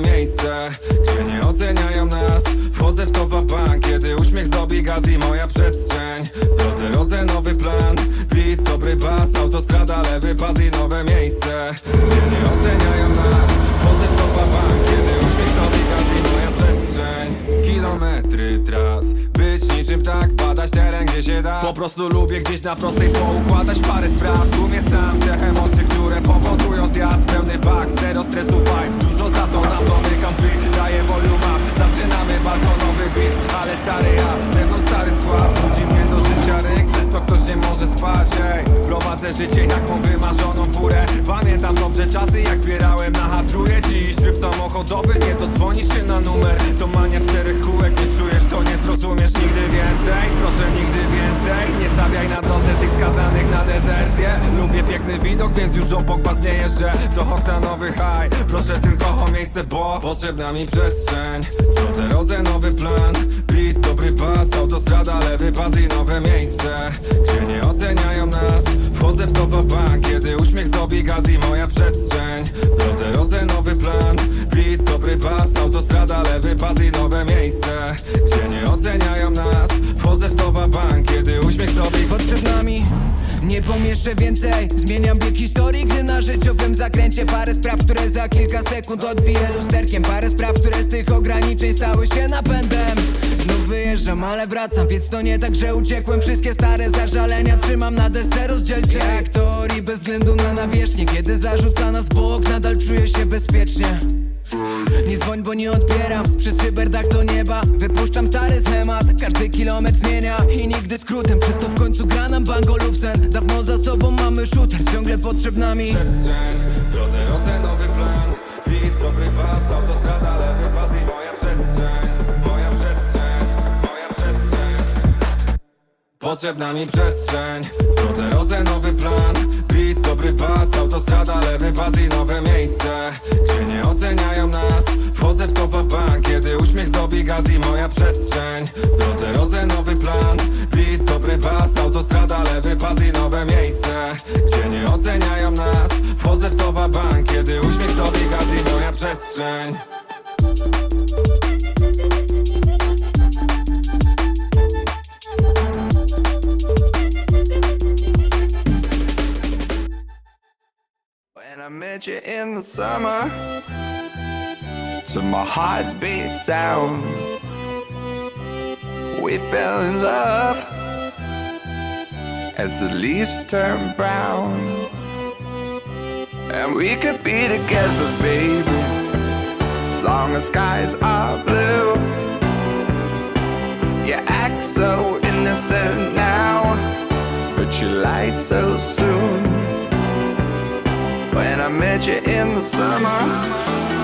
miejsce Gdzie nie oceniają nas. Wchodzę w to bank Kiedy uśmiech zdobi gaz i moja przestrzeń. W drodze rodzę nowy plan. Beat, dobry bas Autostrada, lewy pas i nowe miejsce Gdzie nie oceniają nas. Wchodzę w to bank Kiedy uśmiech zdobi gaz i moja przestrzeń. Kilometry tras. Być niczym tak, badać teren gdzie się da. Po prostu lubię gdzieś na prostej poukładać parę spraw. Tłumie sam te emocje, które powodują zjazd. Pełny bak, zero stresu Prowadzę życie jak mam wymarzoną furę. Pamiętam dobrze czasy jak zbierałem na hatruje Dziś tryb samochodowy, nie dodzwonisz się na numer. To mania czterech kółek, nie czujesz to nie zrozumiesz nigdy więcej. Proszę nigdy więcej, nie stawiaj na drodze tych skazanych na dezercję. Lubię piękny widok, więc już obok was nie jeżdżę. To oktanowy high, proszę tylko o miejsce, bo Potrzebna mi przestrzeń, Zdobi gaz i moja przestrzeń. W drodze nowy plan. Beat, dobry pas, autostrada, lewy pas i nowe miejsce. Gdzie nie oceniają nas, wchodzę w to bank. Kiedy uśmiech zdobi Potrzebna mi nie pomieszczę więcej. Zmieniam bieg historii, gdy na życiowym zakręcie Parę spraw, które za kilka sekund odbiję lusterkiem. Parę spraw, które z tych ograniczeń stały się napędem wyjeżdżam, ale wracam, więc to nie tak, że uciekłem. Wszystkie stare zażalenia trzymam na desce rozdzielczej Jak teorii bez względu na nawierzchnię Kiedy zarzuca nas bok, nadal czuję się bezpiecznie. Nie dzwoń, bo nie odbieram Przez szyberdach do nieba. Wypuszczam stary schemat Każdy kilometr zmienia I nigdy skrótem. Przez to w końcu gra nam bango lub Dawno za sobą mamy shooter Ciągle potrzebna mi przestrzeń W drodze nowy plan. Beat, dobry pas, autostrada, lewy pas i Moja przestrzeń, Potrzebna mi przestrzeń. W drodze rodzę nowy plan. Beat, dobry pas, autostrada, lewy pas i nowe miejsce. Gdzie nie oceniają nas Wchodzę w to bank. Kiedy uśmiech zdobi gaz i moja przestrzeń. W drodze rodzę nowy plan. Beat, dobry pas, autostrada, lewy pas i nowe miejsce. Gdzie nie oceniają nas Wchodzę w to bank. Kiedy uśmiech zdobi gaz i moja przestrzeń met you in the summer, to my heartbeat sound, we fell in love as the leaves turn brown. And we could be together, baby, as long as skies are blue. You act so innocent now, but you lied so soon. I met you in the summer